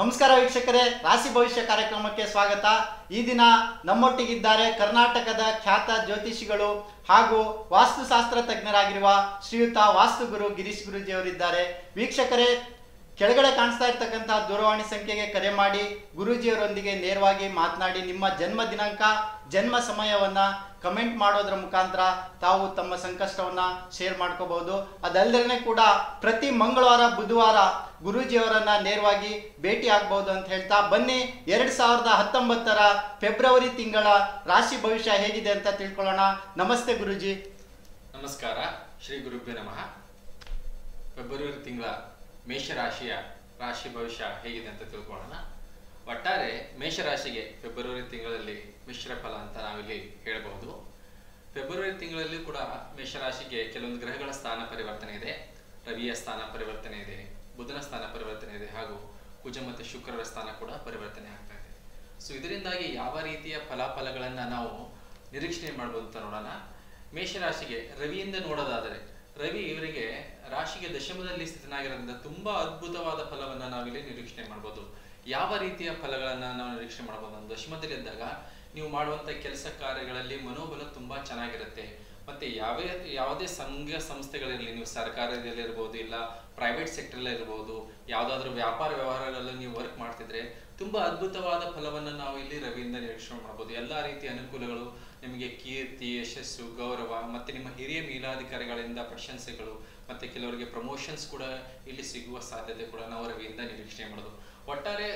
ನಮಸ್ಕಾರ ವೀಕ್ಷಕರೇ, ರಾಶಿ ಭವಿಷ್ಯ ಕಾರ್ಯಕ್ರಮಕ್ಕೆ ಸ್ವಾಗತ. ಈ ದಿನ ನಮ್ಮೊಟ್ಟಿಗಿದ್ದಾರೆ ಕರ್ನಾಟಕದ ಖ್ಯಾತ ಜ್ಯೋತಿಷಿಗಳು ಹಾಗೂ ವಾಸ್ತುಶಾಸ್ತ್ರ ತಜ್ಞರಾಗಿರುವ ಶ್ರೀಯುತ ವಾಸ್ತುಗುರು ಗಿರೀಶ್ ಗುರುಜಿ ಅವರಿದ್ದಾರೆ ವೀಕ್ಷಕರೇ ಕೆಳಗಡೆ ಕಾಣಿಸ್ತಾ ಇರ್ತಕ್ಕಂತಹ ದೂರವಾಣಿ ಸಂಖ್ಯೆಗೆ ಕರೆ ಮಾಡಿ ಗುರೂಜಿಯವರೊಂದಿಗೆ ನೇರವಾಗಿ ಮಾತನಾಡಿ ನಿಮ್ಮ ಜನ್ಮ ದಿನಾಂಕ, ಜನ್ಮ ಸಮಯವನ್ನ ಕಮೆಂಟ್ ಮಾಡೋದ್ರ ಮುಖಾಂತರ ತಾವು ತಮ್ಮ ಸಂಕಷ್ಟವನ್ನ ಶೇರ್ ಮಾಡ್ಕೋಬಹುದು. ಅದಲ್ಲದೇ ಕೂಡ ಪ್ರತಿ ಮಂಗಳವಾರ, ಬುಧವಾರ ಗುರೂಜಿಯವರನ್ನ ನೇರವಾಗಿ ಭೇಟಿ ಆಗ್ಬಹುದು ಅಂತ ಹೇಳ್ತಾ ಬನ್ನಿ ಎರಡ್ ಸಾವಿರದ ಹತ್ತೊಂಬತ್ತರ ಫೆಬ್ರವರಿ ತಿಂಗಳ ರಾಶಿ ಭವಿಷ್ಯ ಹೇಗಿದೆ ಅಂತ ತಿಳ್ಕೊಳ್ಳೋಣ. ನಮಸ್ತೆ ಗುರುಜಿ. ನಮಸ್ಕಾರ, ಶ್ರೀ ಗುರುಭ್ಯ ನಮಃ. ಫೆಬ್ರವರಿ ತಿಂಗಳ ಮೇಷರಾಶಿಯ ರಾಶಿ ಭವಿಷ್ಯ ಹೇಗಿದೆ ಅಂತ ತಿಳ್ಕೊಳ್ಳೋಣ. ಒಟ್ಟಾರೆ ಮೇಷರಾಶಿಗೆ ಫೆಬ್ರವರಿ ತಿಂಗಳಲ್ಲಿ ಮಿಶ್ರ ಫಲ ಅಂತ ನಾವಿಲ್ಲಿ ಹೇಳಬಹುದು. ಫೆಬ್ರವರಿ ತಿಂಗಳಲ್ಲಿ ಕೂಡ ಮೇಷರಾಶಿಗೆ ಕೆಲವೊಂದು ಗ್ರಹಗಳ ಸ್ಥಾನ ಪರಿವರ್ತನೆ ಇದೆ. ರವಿಯ ಸ್ಥಾನ ಪರಿವರ್ತನೆ ಇದೆ, ಬುಧನ ಸ್ಥಾನ ಪರಿವರ್ತನೆ ಇದೆ ಹಾಗೂ ಕುಜ ಮತ್ತು ಶುಕ್ರರ ಸ್ಥಾನ ಕೂಡ ಪರಿವರ್ತನೆ ಆಗ್ತಾ ಇದೆ. ಸೊ ಇದರಿಂದಾಗಿ ಯಾವ ರೀತಿಯ ಫಲಾಫಲಗಳನ್ನು ನಾವು ನಿರೀಕ್ಷಣೆ ಮಾಡ್ಬೋದು ಅಂತ ನೋಡೋಣ. ಮೇಷರಾಶಿಗೆ ರವಿಯಿಂದ ನೋಡೋದಾದರೆ ರವಿ ಇವರಿಗೆ ರಾಶಿಗೆ ದಶಮದಲ್ಲಿ ಸ್ಥಿತನಾಗಿರೋದ್ರಿಂದ ತುಂಬಾ ಅದ್ಭುತವಾದ ಫಲವನ್ನ ನಾವಿಲ್ಲಿ ನಿರೀಕ್ಷಣೆ ಮಾಡಬಹುದು ಯಾವ ರೀತಿಯ ಫಲಗಳನ್ನ ನಾವು ನಿರೀಕ್ಷಣೆ ಮಾಡಬಹುದು ದಶಮದಲ್ಲಿ ಇದ್ದಾಗ ನೀವು ಮಾಡುವಂತ ಕೆಲಸ ಕಾರ್ಯಗಳಲ್ಲಿ ಮನೋಬಲ ತುಂಬಾ ಚೆನ್ನಾಗಿರುತ್ತೆ. ಮತ್ತೆ ಯಾವ, ಯಾವುದೇ ಸಂಘ ಸಂಸ್ಥೆಗಳಲ್ಲಿ ನೀವು ಸರ್ಕಾರದಲ್ಲಿ ಇರ್ಬೋದು ಇಲ್ಲ ಪ್ರೈವೇಟ್ ಸೆಕ್ಟರ್ ಇರ್ಬೋದು, ಯಾವ್ದಾದ್ರು ವ್ಯಾಪಾರ ವ್ಯವಹಾರಗಳಲ್ಲಿ ನೀವು ವರ್ಕ್ ಮಾಡ್ತಿದ್ರೆ ತುಂಬಾ ಅದ್ಭುತವಾದ ಫಲವನ್ನ ನಾವು ಇಲ್ಲಿ ರವಿಯಿಂದ ನಿರೀಕ್ಷಣೆ ಮಾಡಬಹುದು ಎಲ್ಲಾ ರೀತಿಯ ಅನುಕೂಲಗಳು ನಿಮಗೆ ಕೀರ್ತಿ, ಯಶಸ್ಸು, ಗೌರವ ಮತ್ತೆ ನಿಮ್ಮ ಹಿರಿಯ ಮೇಲಾಧಿಕಾರಿಗಳಿಂದ ಪ್ರಶಂಸೆಗಳು ಮತ್ತೆ ಕೆಲವರಿಗೆ ಪ್ರಮೋಷನ್ಸ್ ಕೂಡ ಇಲ್ಲಿ ಸಿಗುವ ಸಾಧ್ಯತೆ ಕೂಡ ನಾವು ರವಿಯಿಂದ ನಿರೀಕ್ಷಣೆ ಮಾಡೋದು. ಒಟ್ಟಾರೆ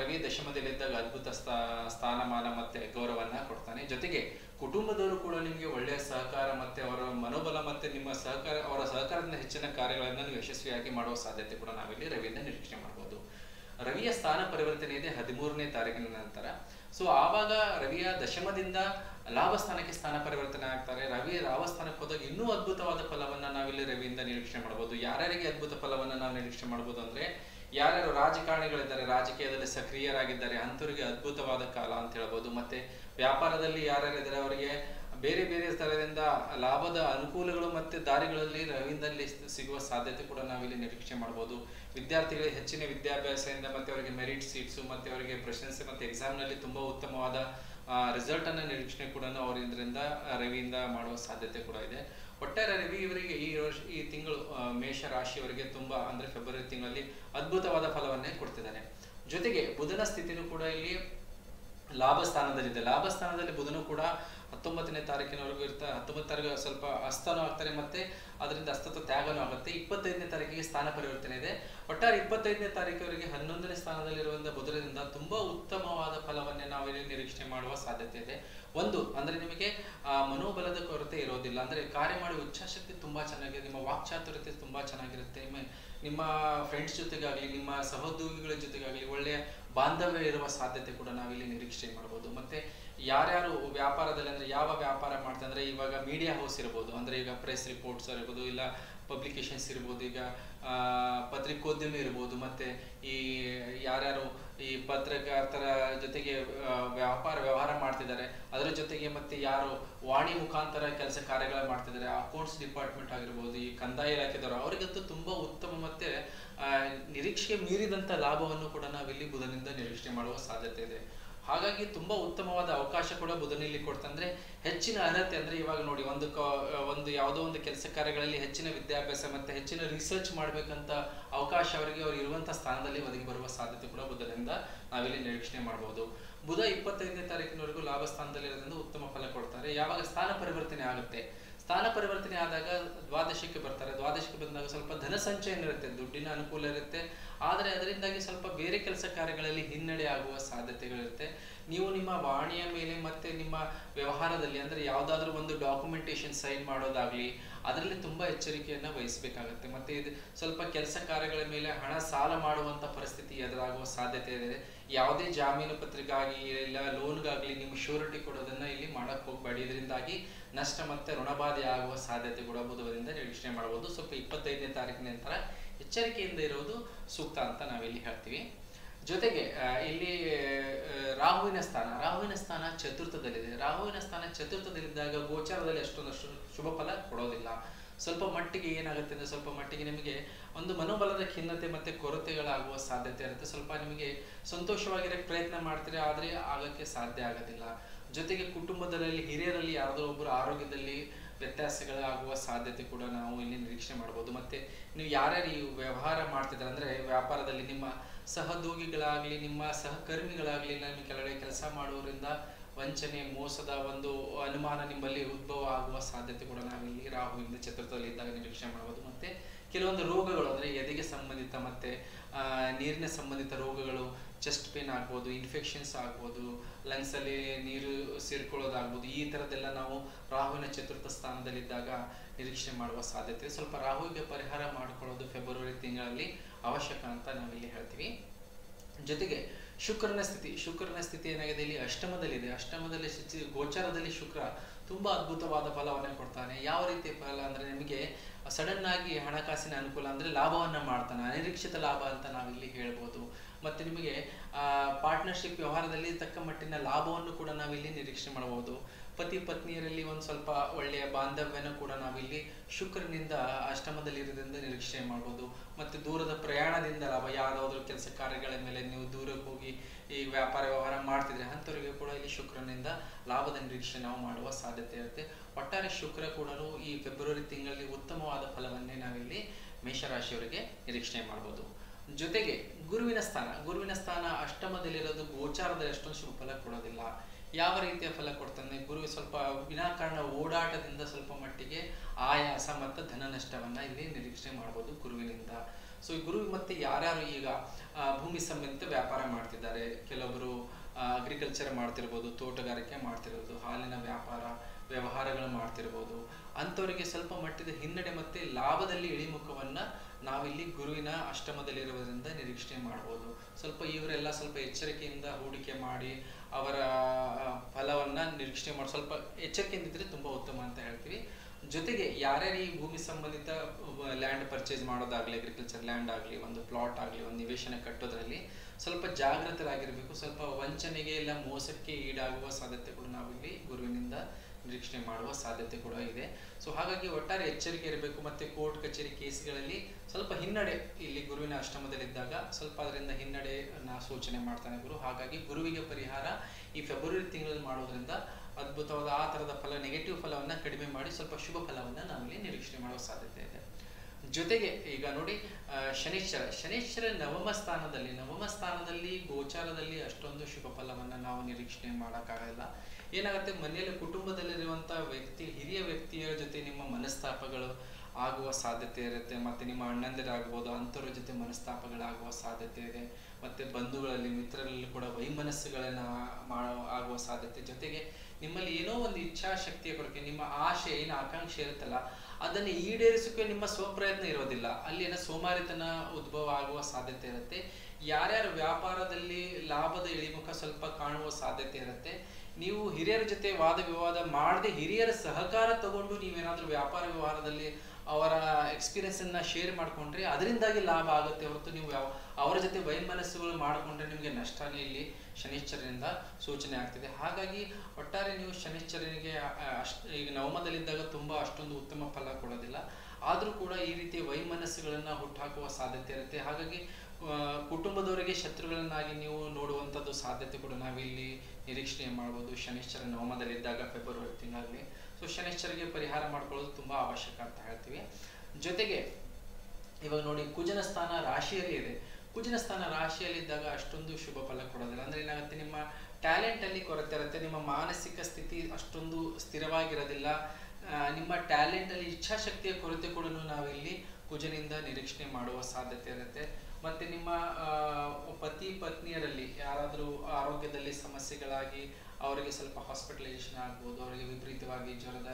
ರವಿ ದಶಮದಲ್ಲಿದ್ದಾಗ ಅದ್ಭುತ ಸ್ಥಾ, ಸ್ಥಾನಮಾನ ಮತ್ತೆ ಗೌರವನ್ನ ಕೊಡ್ತಾನೆ. ಜೊತೆಗೆ ಕುಟುಂಬದವರು ಕೂಡ ನಿಮಗೆ ಒಳ್ಳೆಯ ಸಹಕಾರ ಮತ್ತೆ ಅವರ ಮನೋಬಲ ಮತ್ತೆ ನಿಮ್ಮ ಸಹಕಾರ, ಅವರ ಸಹಕಾರದಿಂದ ಹೆಚ್ಚಿನ ಕಾರ್ಯಗಳನ್ನು ನೀವು ಯಶಸ್ವಿಯಾಗಿ ಮಾಡುವ ಸಾಧ್ಯತೆ ಕೂಡ ನಾವಿಲ್ಲಿ ರವಿಯಿಂದ ನಿರೀಕ್ಷಣೆ ಮಾಡಬಹುದು ರವಿಯ ಸ್ಥಾನ ಪರಿವರ್ತನೆ ಇದೆ ಹದಿಮೂರನೇ ತಾರೀಕಿನ ನಂತರ. ಸೊ ಆವಾಗ ರವಿಯ ದಶಮದಿಂದ ಲಾಭ ಸ್ಥಾನಕ್ಕೆ ಸ್ಥಾನ ಪರಿವರ್ತನೆ ಆಗ್ತಾರೆ. ರವಿ ಲಾಭಸ್ಥಾನಕ್ಕೆ ಹೋದಾಗ ಇನ್ನೂ ಅದ್ಭುತವಾದ ಫಲವನ್ನ ನಾವಿಲ್ಲಿ ರವಿಯಿಂದ ನಿರೀಕ್ಷೆ ಮಾಡಬಹುದು ಯಾರ್ಯಾರಿಗೆ ಅದ್ಭುತ ಫಲವನ್ನ ನಾವು ನಿರೀಕ್ಷೆ ಮಾಡಬಹುದು ಅಂದ್ರೆ, ಯಾರ್ಯಾರು ರಾಜಕಾರಣಿಗಳಿದ್ದಾರೆ, ರಾಜಕೀಯದಲ್ಲಿ ಸಕ್ರಿಯರಾಗಿದ್ದಾರೆ ಅಂಥವ್ರಿಗೆ ಅದ್ಭುತವಾದ ಕಾಲ ಅಂತ ಹೇಳ್ಬೋದು. ಮತ್ತೆ ವ್ಯಾಪಾರದಲ್ಲಿ ಯಾರ್ಯಾರಿದ್ದಾರೆ, ಅವರಿಗೆ ಬೇರೆ ಬೇರೆ ಸ್ಥಳದಿಂದ ಲಾಭದ ಅನುಕೂಲಗಳು ಮತ್ತೆ ದಾರಿಗಳಲ್ಲಿ ರವಿಂದಲ್ಲಿ ಸಿಗುವ ಸಾಧ್ಯತೆ ಕೂಡ ನಾವಿಲ್ಲಿ ನಿರೀಕ್ಷೆ ಮಾಡ್ಬೋದು. ವಿದ್ಯಾರ್ಥಿಗಳಿಗೆ ಹೆಚ್ಚಿನ ವಿದ್ಯಾಭ್ಯಾಸದಿಂದ ಮತ್ತೆ ಅವರಿಗೆ ಮೆರಿಟ್ ಸೀಟ್ಸು ಮತ್ತೆ ಅವರಿಗೆ ಪ್ರಶಂಸೆ, ಮತ್ತೆ ಎಕ್ಸಾಮ್ನಲ್ಲಿ ತುಂಬ ಉತ್ತಮವಾದ ರಿಸಲ್ಟನ್ನು ನಿರೀಕ್ಷಣೆ ಕೂಡ ಅವರಿಂದ ರವಿಯಿಂದ ಮಾಡುವ ಸಾಧ್ಯತೆ ಕೂಡ ಇದೆ. ಒಟ್ಟಾರೆ ರವಿ ಇವರಿಗೆ ಈ ವರ್ಷ, ಈ ತಿಂಗಳು ಮೇಷ ರಾಶಿಯವರಿಗೆ ತುಂಬಾ, ಅಂದ್ರೆ ಫೆಬ್ರವರಿ ತಿಂಗಳಲ್ಲಿ ಅದ್ಭುತವಾದ ಫಲವನ್ನೇ ಕೊಡ್ತಿದ್ದಾನೆ. ಜೊತೆಗೆ ಬುಧನ ಸ್ಥಿತಿನೂ ಕೂಡ ಇಲ್ಲಿ ಲಾಭ ಸ್ಥಾನದಲ್ಲಿದೆ ಲಾಭ ಸ್ಥಾನದಲ್ಲಿ ಬುಧನು ಕೂಡ ಹತ್ತೊಂಬತ್ತನೇ ತಾರೀಕಿನವರೆಗೂ ಇರ್ತಾ ಹತ್ತೊಂಬತ್ತು ತಾರೀಕು ಸ್ವಲ್ಪ ಅಸ್ತನೂ ಆಗ್ತಾರೆ ಮತ್ತೆ ಅದರಿಂದ ಅಸ್ತತ್ವ ತ್ಯಾಗನೂ ಆಗುತ್ತೆ. ಇಪ್ಪತ್ತೈದನೇ ತಾರೀಕಿಗೆ ಸ್ಥಾನ ಪರಿವರ್ತನೆ ಇದೆ. ಒಟ್ಟಾರೆ ಇಪ್ಪತ್ತೈದನೇ ತಾರೀಕಿವರೆಗೆ ಹನ್ನೊಂದನೇ ಸ್ಥಾನದಲ್ಲಿರುವಂತಹ ಬುಧರಿಂದ ತುಂಬಾ ಉತ್ತಮವಾದ ಫಲವನ್ನೇ ನಾವಿಲ್ಲಿ ನಿರೀಕ್ಷೆ ಮಾಡುವ ಸಾಧ್ಯತೆ ಇದೆ. ಒಂದು, ಅಂದ್ರೆ ನಿಮಗೆ, ಆ, ಮನೋಬಲದ ಕೊರತೆ ಇರೋದಿಲ್ಲ. ಅಂದ್ರೆ ಕಾರ್ಯ ಮಾಡುವ ಇಚ್ಛಾಶಕ್ತಿ ತುಂಬಾ ಚೆನ್ನಾಗಿದೆ, ನಿಮ್ಮ ವಾಕ್ಚಾತುರ್ಯತೆ ತುಂಬಾ ಚೆನ್ನಾಗಿರುತ್ತೆ. ನಿಮ್ಮ ನಿಮ್ಮ ಫ್ರೆಂಡ್ಸ್ ಜೊತೆಗಾಗ್ಲಿ, ನಿಮ್ಮ ಸಹೋದ್ಯೋಗಿಗಳ ಜೊತೆಗಾಗ್ಲಿ ಒಳ್ಳೆಯ ಬಾಂಧವ್ಯ ಇರುವ ಸಾಧ್ಯತೆ ಕೂಡ ನಾವಿಲ್ಲಿ ನಿರೀಕ್ಷೆ ಮಾಡಬಹುದು ಮತ್ತೆ ಯಾರ್ಯಾರು ವ್ಯಾಪಾರದಲ್ಲಿ ಅಂದ್ರೆ ಯಾವ ವ್ಯಾಪಾರ ಮಾಡ್ತಾರೆ ಅಂದ್ರೆ ಇವಾಗ ಮೀಡಿಯಾ ಹೌಸ್ ಇರ್ಬೋದು, ಅಂದ್ರೆ ಈಗ ಪ್ರೆಸ್ ರಿಪೋರ್ಟ್ಸ್ ಇರ್ಬೋದು, ಇಲ್ಲ ಪಬ್ಲಿಕೇಶನ್ಸ್ ಇರ್ಬೋದು, ಈಗ ಪತ್ರಿಕೋದ್ಯಮ ಇರ್ಬೋದು, ಮತ್ತೆ ಈ ಯಾರ್ಯಾರು ಈ ಪತ್ರಕರ್ತರ ಜೊತೆಗೆ ವ್ಯಾಪಾರ ವ್ಯವಹಾರ ಮಾಡ್ತಿದ್ದಾರೆ, ಅದರ ಜೊತೆಗೆ ಮತ್ತೆ ಯಾರು ವಾಣಿ ಮುಖಾಂತರ ಕೆಲಸ ಕಾರ್ಯಗಳ ಮಾಡ್ತಿದ್ದಾರೆ ಅಕೌಂಟ್ಸ್ ಡಿಪಾರ್ಟ್ಮೆಂಟ್ ಆಗಿರ್ಬೋದು, ಈ ಕಂದಾಯ ಇಲಾಖೆದವರು, ಅವರಿಗಂತೂ ತುಂಬಾ ಉತ್ತಮ ಮತ್ತೆ ನಿರೀಕ್ಷೆ ಮೀರಿದಂಥ ಲಾಭವನ್ನು ಕೂಡ ನಾವಿಲ್ಲಿ ಬುಧನಿಂದ ನಿರೀಕ್ಷೆ ಮಾಡುವ ಸಾಧ್ಯತೆ ಇದೆ. ಹಾಗಾಗಿ ತುಂಬಾ ಉತ್ತಮವಾದ ಅವಕಾಶ ಕೂಡ ಬುಧನಲ್ಲಿ ಕೊಡ್ತಂದ್ರೆ ಹೆಚ್ಚಿನ ಅರ್ಹತೆ ಅಂದ್ರೆ ಇವಾಗ ನೋಡಿ ಒಂದು ಒಂದು ಯಾವುದೋ ಒಂದು ಕೆಲಸ ಕಾರ್ಯಗಳಲ್ಲಿ ಹೆಚ್ಚಿನ ವಿದ್ಯಾಭ್ಯಾಸ ಮತ್ತೆ ಹೆಚ್ಚಿನ ರಿಸರ್ಚ್ ಮಾಡ್ಬೇಕಂತ ಅವಕಾಶ ಅವರಿಗೆ ಅವ್ರು ಇರುವಂತ ಸ್ಥಾನದಲ್ಲಿ ಒದಗಿ ಬರುವ ಸಾಧ್ಯತೆ ಕೂಡ ಬುಧನಿಂದ ನಾವಿಲ್ಲಿ ನಿರೀಕ್ಷಣೆ ಮಾಡಬಹುದು ಬುಧ ಇಪ್ಪತ್ತೈದನೇ ತಾರೀಕಿನವರೆಗೂ ಲಾಭ ಸ್ಥಾನದಲ್ಲಿ ಇರೋದ್ರಿಂದ ಉತ್ತಮ ಫಲ ಕೊಡ್ತಾರೆ. ಯಾವಾಗ ಸ್ಥಾನ ಪರಿವರ್ತನೆ ಆಗುತ್ತೆ? ಸ್ಥಾನ ಪರಿವರ್ತನೆ ಆದಾಗ ದ್ವಾದಶಕ್ಕೆ ಬರ್ತಾರೆ. ದ್ವಾದಶಕ್ಕೆ ಬಂದಾಗ ಸ್ವಲ್ಪ ಧನ ಇರುತ್ತೆ, ದುಡ್ಡಿನ ಅನುಕೂಲ ಇರುತ್ತೆ. ಆದರೆ ಅದರಿಂದಾಗಿ ಸ್ವಲ್ಪ ಬೇರೆ ಕೆಲಸ ಕಾರ್ಯಗಳಲ್ಲಿ ಹಿನ್ನಡೆ ಆಗುವ ಸಾಧ್ಯತೆಗಳಿರುತ್ತೆ. ನೀವು ನಿಮ್ಮ ವಾಣಿಯ ಮೇಲೆ ಮತ್ತೆ ನಿಮ್ಮ ವ್ಯವಹಾರದಲ್ಲಿ ಅಂದ್ರೆ ಯಾವುದಾದ್ರೂ ಒಂದು ಡಾಕ್ಯುಮೆಂಟೇಶನ್ ಸೈನ್ ಮಾಡೋದಾಗ್ಲಿ, ಅದರಲ್ಲಿ ತುಂಬಾ ಎಚ್ಚರಿಕೆಯನ್ನ ವಹಿಸಬೇಕಾಗತ್ತೆ. ಮತ್ತೆ ಇದು ಸ್ವಲ್ಪ ಕೆಲಸ ಕಾರ್ಯಗಳ ಮೇಲೆ ಹಣ ಸಾಲ ಮಾಡುವಂತ ಪರಿಸ್ಥಿತಿ ಎದುರಾಗುವ ಸಾಧ್ಯತೆ ಇದೆ. ಯಾವುದೇ ಜಾಮೀನು ಪತ್ರಿಕೆಗಾಗಿ ಇಲ್ಲ, ಲೋನ್ಗಾಗ್ಲಿ ನಿಮ್ಮ ಶ್ಯೂರಿಟಿ ಕೊಡೋದನ್ನ ಇಲ್ಲಿ ಮಾಡಕ್ ಹೋಗ್ಬೇಡಿ. ಇದರಿಂದಾಗಿ ನಷ್ಟ ಮತ್ತೆ ಋಣಬಾಧೆ ಆಗುವ ಸಾಧ್ಯತೆ ಕೂಡ ಬುಧವಾರದಿಂದ ನಿರೀಕ್ಷಣೆ ಮಾಡಬಹುದು. ಸ್ವಲ್ಪ ಇಪ್ಪತ್ತೈದನೇ ತಾರೀಕಿನ ನಂತರ ಎಚ್ಚರಿಕೆಯಿಂದ ಇರೋದು ಸೂಕ್ತ ಅಂತ ನಾವಿಲ್ಲಿ ಹೇಳ್ತೀವಿ. ಜೊತೆಗೆ ಇಲ್ಲಿ ರಾಹುವಿನ ಸ್ಥಾನ ರಾಹುವಿನ ಸ್ಥಾನ ಚತುರ್ಥದಲ್ಲಿದೆ. ರಾಹುವಿನ ಸ್ಥಾನ ಚತುರ್ಥದಲ್ಲಿದ್ದಾಗ ಗೋಚಾರದಲ್ಲಿ ಅಷ್ಟೊಂದಷ್ಟು ಶುಭ ಫಲ ಕೊಡೋದಿಲ್ಲ. ಸ್ವಲ್ಪ ಮಟ್ಟಿಗೆ ಏನಾಗುತ್ತೆ ಅಂದ್ರೆ ಸ್ವಲ್ಪ ಮಟ್ಟಿಗೆ ನಿಮಗೆ ಒಂದು ಮನೋಬಲದ ಖಿನ್ನತೆ ಮತ್ತೆ ಕೊರತೆಗಳಾಗುವ ಸಾಧ್ಯತೆ ಇರುತ್ತೆ. ಸ್ವಲ್ಪ ನಿಮಗೆ ಸಂತೋಷವಾಗಿರೋ ಪ್ರಯತ್ನ ಮಾಡ್ತೀರಿ, ಆದರೆ ಆಗಕ್ಕೆ ಸಾಧ್ಯ ಆಗೋದಿಲ್ಲ. ಜೊತೆಗೆ ಕುಟುಂಬದಲ್ಲಿ ಹಿರಿಯರಲ್ಲಿ ಯಾರಾದರೂ ಒಬ್ಬರು ಆರೋಗ್ಯದಲ್ಲಿ ವ್ಯತ್ಯಾಸಗಳಾಗುವ ಸಾಧ್ಯತೆ ಕೂಡ ನಾವು ಇಲ್ಲಿ ನಿರೀಕ್ಷೆ ಮಾಡ್ಬೋದು. ಮತ್ತೆ ನೀವು ಯಾರ್ಯಾರು ಈ ವ್ಯವಹಾರ ಮಾಡ್ತಿದ್ದಾರೆ ಅಂದ್ರೆ ವ್ಯಾಪಾರದಲ್ಲಿ ನಿಮ್ಮ ಸಹೋದ್ಯೋಗಿಗಳಾಗ್ಲಿ, ನಿಮ್ಮ ಸಹಕರ್ಮಿಗಳಾಗಲಿ, ನಿಮ್ಮ ಕೆಳಗಡೆ ಕೆಲಸ ಮಾಡುವವರಿಂದ ವಂಚನೆ, ಮೋಸದ ಒಂದು ಅನುಮಾನ ನಿಮ್ಮಲ್ಲಿ ಉದ್ಭವ ಆಗುವ ಸಾಧ್ಯತೆ ಕೂಡ ನಾವಿಲ್ಲಿ ರಾಹುವಿಂದ ಚತುರ್ಥದಲ್ಲಿ ಇದ್ದಾಗ ನಿರೀಕ್ಷೆ ಮಾಡಬಹುದು ಮತ್ತೆ ಕೆಲವೊಂದು ರೋಗಗಳು, ಅಂದ್ರೆ ಎದೆಗೆ ಸಂಬಂಧಿತ, ಮತ್ತೆ ನೀರಿನ ಸಂಬಂಧಿತ ರೋಗಗಳು ಚೆಸ್ಟ್ ಪೇನ್ ಆಗ್ಬೋದು ಇನ್ಫೆಕ್ಷನ್ಸ್ ಆಗ್ಬೋದು ಲಂಗ್ಸಲ್ಲಿ ನೀರು ಸೇರ್ಕೊಳ್ಳೋದಾಗ್ಬೋದು, ಈ ಥರದ್ದೆಲ್ಲ ನಾವು ರಾಹುವಿನ ಚತುರ್ಥ ಸ್ಥಾನದಲ್ಲಿದ್ದಾಗ ನಿರೀಕ್ಷೆ ಮಾಡುವ ಸಾಧ್ಯತೆ. ಸ್ವಲ್ಪ ರಾಹುವಿಗೆ ಪರಿಹಾರ ಮಾಡಿಕೊಳ್ಳೋದು ಫೆಬ್ರವರಿ ತಿಂಗಳಲ್ಲಿ ಅವಶ್ಯಕ ಅಂತ ನಾವಿಲ್ಲಿ ಹೇಳ್ತೀವಿ. ಜೊತೆಗೆ ಶುಕ್ರನ ಸ್ಥಿತಿ ಶುಕ್ರನ ಸ್ಥಿತಿ ಏನಾಗಿದೆ ಇಲ್ಲಿ? ಅಷ್ಟಮದಲ್ಲಿದೆ. ಅಷ್ಟಮದಲ್ಲಿ ಗೋಚಾರದಲ್ಲಿ ಶುಕ್ರ ತುಂಬಾ ಅದ್ಭುತವಾದ ಫಲವನ್ನು ಕೊಡ್ತಾನೆ. ಯಾವ ರೀತಿ ಫಲ ಅಂದ್ರೆ ನಿಮಗೆ ಸಡನ್ ಆಗಿ ಹಣಕಾಸಿನ ಅನುಕೂಲ ಅಂದ್ರೆ ಲಾಭವನ್ನ ಮಾಡ್ತಾನೆ. ಅನಿರೀಕ್ಷಿತ ಲಾಭ ಅಂತ ನಾವಿಲ್ಲಿ ಹೇಳ್ಬೋದು. ಮತ್ತೆ ನಿಮಗೆ ಪಾರ್ಟ್ನರ್ಶಿಪ್ ವ್ಯವಹಾರದಲ್ಲಿ ತಕ್ಕ ಮಟ್ಟಿನ ಲಾಭವನ್ನು ಕೂಡ ನಾವಿಲ್ಲಿ ನಿರೀಕ್ಷೆ ಮಾಡಬಹುದು ಪತಿ ಪತ್ನಿಯರಲ್ಲಿ ಒಂದು ಸ್ವಲ್ಪ ಒಳ್ಳೆಯ ಬಾಂಧವ್ಯನ ಕೂಡ ನಾವಿಲ್ಲಿ ಶುಕ್ರನಿಂದ ಅಷ್ಟಮದಲ್ಲಿ ಇರೋದ್ರಿಂದ ನಿರೀಕ್ಷೆ ಮಾಡ್ಬೋದು. ಮತ್ತೆ ದೂರದ ಪ್ರಯಾಣದಿಂದ ಲಾಭ ಯಾರಾದ್ರೂ ಕೆಲಸ ಕಾರ್ಯಗಳ ಮೇಲೆ ನೀವು ದೂರಕ್ಕೆ ಹೋಗಿ ಈ ವ್ಯಾಪಾರ ವ್ಯವಹಾರ ಮಾಡ್ತಿದ್ರೆ ಅಂಥವ್ರಿಗೆ ಕೂಡ ಇಲ್ಲಿ ಶುಕ್ರನಿಂದ ಲಾಭದ ನಿರೀಕ್ಷೆ ನಾವು ಮಾಡುವ ಸಾಧ್ಯತೆ ಇರುತ್ತೆ. ಒಟ್ಟಾರೆ ಶುಕ್ರ ಕೂಡ ಈ ಫೆಬ್ರವರಿ ತಿಂಗಳಲ್ಲಿ ಉತ್ತಮವಾದ ಫಲವನ್ನೇ ನಾವಿಲ್ಲಿ ಮೇಷರಾಶಿಯವರಿಗೆ ನಿರೀಕ್ಷೆ ಮಾಡ್ಬೋದು. ಜೊತೆಗೆ ಗುರುವಿನ ಸ್ಥಾನ ಗುರುವಿನ ಸ್ಥಾನ ಅಷ್ಟಮದಲ್ಲಿರೋದು ಗೋಚಾರದಲ್ಲಿ ಅಷ್ಟೊಂದು ಶುಭ ಫಲ ಕೊಡೋದಿಲ್ಲ. ಯಾವ ರೀತಿಯ ಫಲ ಕೊಡ್ತಾನೆ ಗುರು ಸ್ವಲ್ಪ ವಿನಾಕಾರಣ ಓಡಾಟದಿಂದ ಸ್ವಲ್ಪ ಮಟ್ಟಿಗೆ ಆಯಾಸ ಮತ್ತು ಧನ ನಷ್ಟವನ್ನು ಇಲ್ಲಿ ನಿರೀಕ್ಷೆ ಮಾಡ್ಬೋದು ಗುರುವಿನಿಂದ. ಸೊ ಈ ಗುರುವಿ ಮತ್ತೆ ಯಾರ್ಯಾರು ಈಗ ಭೂಮಿ ಸಂಬಂಧಿತ ವ್ಯಾಪಾರ ಮಾಡ್ತಿದ್ದಾರೆ ಕೆಲವೊಬ್ಬರು ಅಗ್ರಿಕಲ್ಚರ್ ಮಾಡ್ತಿರ್ಬೋದು, ತೋಟಗಾರಿಕೆ ಮಾಡ್ತಿರೋದು, ಹಾಲಿನ ವ್ಯಾಪಾರ ವ್ಯವಹಾರಗಳು ಮಾಡ್ತಿರ್ಬೋದು. ಅಂಥವರಿಗೆ ಸ್ವಲ್ಪ ಮಟ್ಟದ ಹಿನ್ನಡೆ ಮತ್ತೆ ಲಾಭದಲ್ಲಿ ಇಳಿಮುಖವನ್ನು ನಾವಿಲ್ಲಿ ಗುರುವಿನ ಅಷ್ಟಮದಲ್ಲಿರುವುದರಿಂದ ನಿರೀಕ್ಷಣೆ ಮಾಡ್ಬೋದು. ಸ್ವಲ್ಪ ಇವರೆಲ್ಲ ಸ್ವಲ್ಪ ಎಚ್ಚರಿಕೆಯಿಂದ ಹೂಡಿಕೆ ಮಾಡಿ ಅವರ ಫಲವನ್ನು ಫಲವನ್ನ ನಿರೀಕ್ಷೆ ಮಾಡಿ, ಸ್ವಲ್ಪ ಎಚ್ಚರಿಕೆಯಿಂದ ಇದ್ದರೆ ತುಂಬ ಉತ್ತಮ ಅಂತ ಹೇಳ್ತೀವಿ. ಜೊತೆಗೆ ಯಾರ್ಯಾರು ಈ ಭೂಮಿ ಸಂಬಂಧಿತ ಲ್ಯಾಂಡ್ ಪರ್ಚೇಸ್ ಮಾಡೋದಾಗ್ಲಿ ಅಗ್ರಿಕಲ್ಚರ್ ಲ್ಯಾಂಡ್ ಆಗಲಿ, ಒಂದು ಪ್ಲಾಟ್ ಆಗಲಿ, ಒಂದು ನಿವೇಶನ ಕಟ್ಟೋದ್ರಲ್ಲಿ ಸ್ವಲ್ಪ ಜಾಗೃತರಾಗಿರಬೇಕು ಸ್ವಲ್ಪ ವಂಚನೆಗೆ ಇಲ್ಲ ಮೋಸಕ್ಕೆ ಈಡಾಗುವ ಸಾಧ್ಯತೆಗಳು ನಾವಿಲ್ಲಿ ಗುರುವಿನಿಂದ ನಿರೀಕ್ಷಣೆ ಮಾಡುವ ಸಾಧ್ಯತೆ ಕೂಡ ಇದೆ. ಸೊ ಹಾಗಾಗಿ ಒಟ್ಟಾರೆ ಎಚ್ಚರಿಕೆ ಇರಬೇಕು. ಮತ್ತೆ ಕೋರ್ಟ್ ಕಚೇರಿ ಕೇಸ್ಗಳಲ್ಲಿ ಸ್ವಲ್ಪ ಹಿನ್ನಡೆ ಇಲ್ಲಿ ಗುರುವಿನ ಅಷ್ಟಮದಲ್ಲಿದ್ದಾಗ ಸ್ವಲ್ಪ ಅದರಿಂದ ಹಿನ್ನಡೆ ನಾ ಸೂಚನೆ ಮಾಡ್ತಾನೆ ಗುರು. ಹಾಗಾಗಿ ಗುರುವಿಗೆ ಪರಿಹಾರ ಈ ಫೆಬ್ರವರಿ ತಿಂಗಳಲ್ಲಿ ಮಾಡೋದ್ರಿಂದ ಅದ್ಭುತವಾದ, ಆ ತರದ ಫಲ ನೆಗೆಟಿವ್ ಫಲವನ್ನ ಕಡಿಮೆ ಮಾಡಿ ಸ್ವಲ್ಪ ಶುಭ ಫಲವನ್ನ ನಾವಿಲ್ಲಿ ನಿರೀಕ್ಷಣೆ ಮಾಡುವ ಸಾಧ್ಯತೆ ಇದೆ. ಜೊತೆಗೆ ಈಗ ನೋಡಿ ಶನಿಶ್ಚರ ಶನಿಶ್ಚರ ನವಮ ಸ್ಥಾನದಲ್ಲಿ ನವಮ ಸ್ಥಾನದಲ್ಲಿ, ಗೋಚಾರದಲ್ಲಿ ಅಷ್ಟೊಂದು ಶುಭ ಫಲವನ್ನು ನಾವು ನಿರೀಕ್ಷಣೆ ಮಾಡೋಕ್ಕಾಗಲ್ಲ. ಏನಾಗುತ್ತೆ, ಮನೆಯಲ್ಲಿ ಕುಟುಂಬದಲ್ಲಿರುವಂಥ ವ್ಯಕ್ತಿ, ಹಿರಿಯ ವ್ಯಕ್ತಿಯ ಜೊತೆ ನಿಮ್ಮ ಮನಸ್ತಾಪಗಳು ಆಗುವ ಸಾಧ್ಯತೆ ಇರುತ್ತೆ. ಮತ್ತೆ ನಿಮ್ಮ ಅಣ್ಣಂದಿರಾಗ್ಬೋದು, ಅಂಥವ್ರ ಜೊತೆ ಮನಸ್ತಾಪಗಳಾಗುವ ಸಾಧ್ಯತೆ ಇದೆ. ಮತ್ತೆ ಬಂಧುಗಳಲ್ಲಿ, ಮಿತ್ರರಲ್ಲಿ ಕೂಡ ವೈಮನಸ್ಸುಗಳನ್ನು ಆಗುವ ಸಾಧ್ಯತೆ. ಜೊತೆಗೆ ನಿಮ್ಮಲ್ಲಿ ಏನೋ ಒಂದು ಇಚ್ಛಾಶಕ್ತಿಯ ಕೊರತೆ, ನಿಮ್ಮ ಆಶೆ, ಏನು ಆಕಾಂಕ್ಷೆ ಇರುತ್ತಲ್ಲ ಅದನ್ನು ಈಡೇರಿಸೋಕೆ ನಿಮ್ಮ ಸ್ವಪ್ರಯತ್ನ ಇರೋದಿಲ್ಲ. ಅಲ್ಲಿ ಸೋಮಾರಿತನ ಉದ್ಭವ ಆಗುವ ಸಾಧ್ಯತೆ ಇರುತ್ತೆ. ಯಾರ್ಯಾರ ವ್ಯಾಪಾರದಲ್ಲಿ ಲಾಭದ ಇಳಿಮುಖ ಸ್ವಲ್ಪ ಕಾಣುವ ಸಾಧ್ಯತೆ ಇರುತ್ತೆ. ನೀವು ಹಿರಿಯರ ಜೊತೆ ವಾದ ವಿವಾದ ಮಾಡದೆ ಹಿರಿಯರ ಸಹಕಾರ ತಗೊಂಡು ನೀವೇನಾದರೂ ವ್ಯಾಪಾರ ವ್ಯವಹಾರದಲ್ಲಿ ಅವರ ಎಕ್ಸ್ಪೀರಿಯನ್ಸ್ ಅನ್ನ ಶೇರ್ ಮಾಡ್ಕೊಂಡ್ರೆ ಅದರಿಂದಾಗಿ ಲಾಭ ಆಗುತ್ತೆ ಹೊರತು ನೀವು ಯಾವ, ಅವರ ಜೊತೆ ವೈಮನಸ್ಸುಗಳು ಮಾಡಿಕೊಂಡ್ರೆ ನಿಮಗೆ ನಷ್ಟನೇ ಇಲ್ಲಿ ಶನಿಶ್ಚರನಿಂದ ಸೂಚನೆ ಆಗ್ತಿದೆ. ಹಾಗಾಗಿ ಒಟ್ಟಾರೆ ನೀವು ಶನಿಶ್ಚರನಿಗೆ ಅಷ್ಟು, ಈಗ ನವಮದಲ್ಲಿದ್ದಾಗ ತುಂಬ ಅಷ್ಟೊಂದು ಉತ್ತಮ ಫಲ ಕೊಡೋದಿಲ್ಲ. ಆದರೂ ಕೂಡ ಈ ರೀತಿ ವೈಮನಸ್ಸುಗಳನ್ನು ಹುಟ್ಟಾಕುವ ಸಾಧ್ಯತೆ ಇರುತ್ತೆ. ಹಾಗಾಗಿ ಕುಟುಂಬದವರಿಗೆ ಶತ್ರುಗಳನ್ನಾಗಿ ನೀವು ನೋಡುವಂಥದ್ದು ಸಾಧ್ಯತೆ ಕೂಡ ನಾವಿಲ್ಲಿ ನಿರೀಕ್ಷಣೆ ಮಾಡ್ಬೋದು. ಶನಿಶ್ಚರ ನವಮದಲ್ಲಿದ್ದಾಗ, ಫೆಬ್ರವರಿ ತಿಂಗಳಲ್ಲಿ ಸೊ ಶನಿಶ್ಚರಿಗೆ ಪರಿಹಾರ ಮಾಡ್ಕೊಳ್ಳೋದು ತುಂಬಾ ಅವಶ್ಯಕ ಅಂತ ಹೇಳ್ತೀವಿ. ಜೊತೆಗೆ ಇವಾಗ ನೋಡಿ ಕುಜನ ಸ್ಥಾನ ರಾಶಿಯಲ್ಲಿ ಇದೆ. ಕುಜನ ಸ್ಥಾನ ರಾಶಿಯಲ್ಲಿ ಇದ್ದಾಗ ಅಷ್ಟೊಂದು ಶುಭ ಫಲ ಕೊಡೋದಿಲ್ಲ. ಅಂದ್ರೆ ಏನಾಗುತ್ತೆ, ನಿಮ್ಮ ಟ್ಯಾಲೆಂಟ್ ಅಲ್ಲಿ ಕೊರತೆ ಇರುತ್ತೆ, ನಿಮ್ಮ ಮಾನಸಿಕ ಸ್ಥಿತಿ ಅಷ್ಟೊಂದು ಸ್ಥಿರವಾಗಿರೋದಿಲ್ಲ. ನಿಮ್ಮ ಟ್ಯಾಲೆಂಟ್ ಅಲ್ಲಿ ಇಚ್ಛಾಶಕ್ತಿಯ ಕೊರತೆ ಕೂಡ ನಾವಿಲ್ಲಿ ಕುಜನಿಂದ ನಿರೀಕ್ಷಣೆ ಮಾಡುವ ಸಾಧ್ಯತೆ ಇರುತ್ತೆ. ಮತ್ತೆ ನಿಮ್ಮ ಪತಿ ಪತ್ನಿಯರಲ್ಲಿ ಯಾರಾದರೂ ಆರೋಗ್ಯದಲ್ಲಿ ಸಮಸ್ಯೆಗಳಾಗಿ ಅವರಿಗೆ ಸ್ವಲ್ಪ ಹಾಸ್ಪಿಟಲೈಸೇಷನ್ ಆಗ್ಬೋದು, ಅವರಿಗೆ ವಿಪರೀತವಾಗಿ ಜ್ವರದ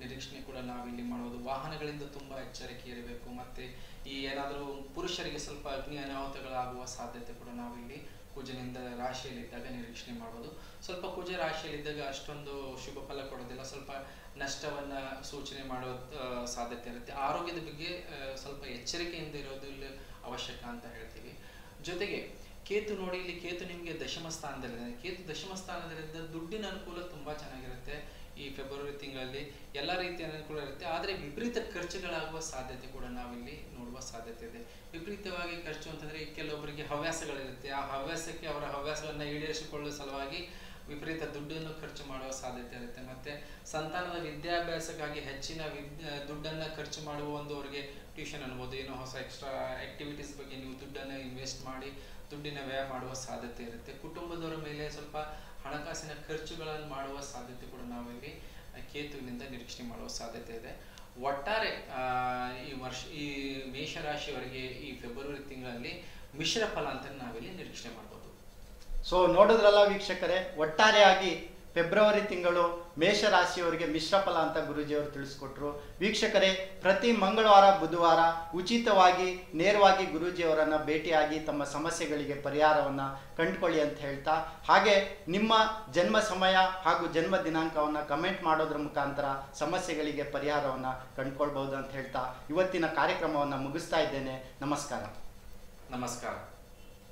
ನಿರೀಕ್ಷಣೆ ಕೂಡ ನಾವಿಲ್ಲಿ ಮಾಡೋದು ವಾಹನಗಳಿಂದ ತುಂಬಾ ಎಚ್ಚರಿಕೆ ಇರಬೇಕು. ಮತ್ತೆ ಈ ಏನಾದರೂ ಪುರುಷರಿಗೆ ಸ್ವಲ್ಪ ಅಗ್ನಿ ಅನಾಹುತಗಳಾಗುವ ಸಾಧ್ಯತೆ ಕೂಡ ನಾವಿಲ್ಲಿ ಕುಜನಿಂದ ರಾಶಿಯಲ್ಲಿದ್ದಾಗ ನಿರೀಕ್ಷಣೆ ಮಾಡೋದು ಸ್ವಲ್ಪ ಕುಜ ರಾಶಿಯಲ್ಲಿದ್ದಾಗ ಅಷ್ಟೊಂದು ಶುಭ ಫಲ ಕೊಡೋದಿಲ್ಲ. ಸ್ವಲ್ಪ ನಷ್ಟವನ್ನ ಸೂಚನೆ ಮಾಡೋ ಸಾಧ್ಯತೆ ಇರುತ್ತೆ. ಆರೋಗ್ಯದ ಬಗ್ಗೆ ಸ್ವಲ್ಪ ಎಚ್ಚರಿಕೆಯಿಂದ ಇರೋದು ಇಲ್ಲಿ ಅವಶ್ಯಕ ಅಂತ ಹೇಳ್ತೀವಿ. ಜೊತೆಗೆ ಕೇತು ನೋಡಿ, ಇಲ್ಲಿ ಕೇತು ನಿಮಗೆ ದಶಮ ಸ್ಥಾನದಲ್ಲಿದೆ. ಕೇತು ದಶಮ ಸ್ಥಾನದಲ್ಲಿದ್ದ ದುಡ್ಡಿನ ಅನುಕೂಲ ತುಂಬಾ ಚೆನ್ನಾಗಿರುತ್ತೆ ಈ ಫೆಬ್ರವರಿ ತಿಂಗಳಲ್ಲಿ. ಎಲ್ಲ ರೀತಿಯ ಅನುಕೂಲ ಇರುತ್ತೆ. ಆದರೆ ವಿಪರೀತ ಖರ್ಚುಗಳಾಗುವ ಸಾಧ್ಯತೆ ಕೂಡ ನಾವಿಲ್ಲಿ ನೋಡುವ ಸಾಧ್ಯತೆ ಇದೆ. ವಿಪರೀತವಾಗಿ ಖರ್ಚು ಅಂತಂದ್ರೆ ಕೆಲವೊಬ್ಬರಿಗೆ ಹವ್ಯಾಸಗಳಿರುತ್ತೆ. ಆ ಹವ್ಯಾಸಕ್ಕೆ ಅವರ ಹವ್ಯಾಸಗಳನ್ನ ಈಡೇರಿಸಿಕೊಳ್ಳುವ ಸಲುವಾಗಿ ವಿಪರೀತ ದುಡ್ಡನ್ನು ಖರ್ಚು ಮಾಡುವ ಸಾಧ್ಯತೆ ಇರುತ್ತೆ. ಮತ್ತೆ ಸಂತಾನದ ವಿದ್ಯಾಭ್ಯಾಸಕ್ಕಾಗಿ ಹೆಚ್ಚಿನ ದುಡ್ಡನ್ನು ಖರ್ಚು ಮಾಡುವ ಒಂದು ಅವರಿಗೆ ಟ್ಯೂಷನ್ ಅನ್ಬೋದು, ಏನೋ ಹೊಸ ಎಕ್ಸ್ಟ್ರಾ ಆಕ್ಟಿವಿಟೀಸ್ ಬಗ್ಗೆ ನೀವು ದುಡ್ಡನ್ನು ಇನ್ವೆಸ್ಟ್ ಮಾಡಿ, ದುಡ್ಡಿನ ವ್ಯಯ ಮಾಡುವ ಸಾಧ್ಯತೆ ಇರುತ್ತೆ. ಕುಟುಂಬದವರ ಮೇಲೆ ಸ್ವಲ್ಪ ಹಣಕಾಸಿನ ಖರ್ಚುಗಳನ್ನು ಮಾಡುವ ಸಾಧ್ಯತೆ ಕೂಡ ನಾವಿಲ್ಲಿ ಕೇತುವಿನಿಂದ ನಿರೀಕ್ಷಣೆ ಮಾಡುವ ಸಾಧ್ಯತೆ ಇದೆ. ಒಟ್ಟಾರೆ ಈ ವರ್ಷ, ಈ ಮೇಷರಾಶಿಯವರಿಗೆ ಈ ಫೆಬ್ರವರಿ ತಿಂಗಳಲ್ಲಿ ಮಿಶ್ರ ಫಲ ಅಂತ ನಾವಿಲ್ಲಿ ನಿರೀಕ್ಷೆ ಮಾಡ್ಬೋದು ಸೊ ನೋಡಿದ್ರಲ್ಲ ವೀಕ್ಷಕರೇ, ಒಟ್ಟಾರೆಯಾಗಿ ಫೆಬ್ರವರಿ ತಿಂಗಳು ಮೇಷರಾಶಿಯವರಿಗೆ ಮಿಶ್ರ ಫಲ ಅಂತ ಗುರುಜಿಯವರು ತಿಳಿಸ್ಕೊಟ್ರು. ವೀಕ್ಷಕರೇ, ಪ್ರತಿ ಮಂಗಳವಾರ, ಬುಧವಾರ ಉಚಿತವಾಗಿ, ನೇರವಾಗಿ ಗುರೂಜಿಯವರನ್ನು ಭೇಟಿಯಾಗಿ ತಮ್ಮ ಸಮಸ್ಯೆಗಳಿಗೆ ಪರಿಹಾರವನ್ನು ಕಂಡುಕೊಳ್ಳಿ ಅಂತ ಹೇಳ್ತಾ, ಹಾಗೆ ನಿಮ್ಮ ಜನ್ಮ ಸಮಯ ಹಾಗೂ ಜನ್ಮ ದಿನಾಂಕವನ್ನು ಕಮೆಂಟ್ ಮಾಡೋದ್ರ ಮುಖಾಂತರ ಸಮಸ್ಯೆಗಳಿಗೆ ಪರಿಹಾರವನ್ನು ಕಂಡುಕೊಳ್ಬಹುದು ಅಂತ ಹೇಳ್ತಾ, ಇವತ್ತಿನ ಕಾರ್ಯಕ್ರಮವನ್ನು ಮುಗಿಸ್ತಾ ಇದ್ದೇನೆ. ನಮಸ್ಕಾರ. ನಮಸ್ಕಾರ.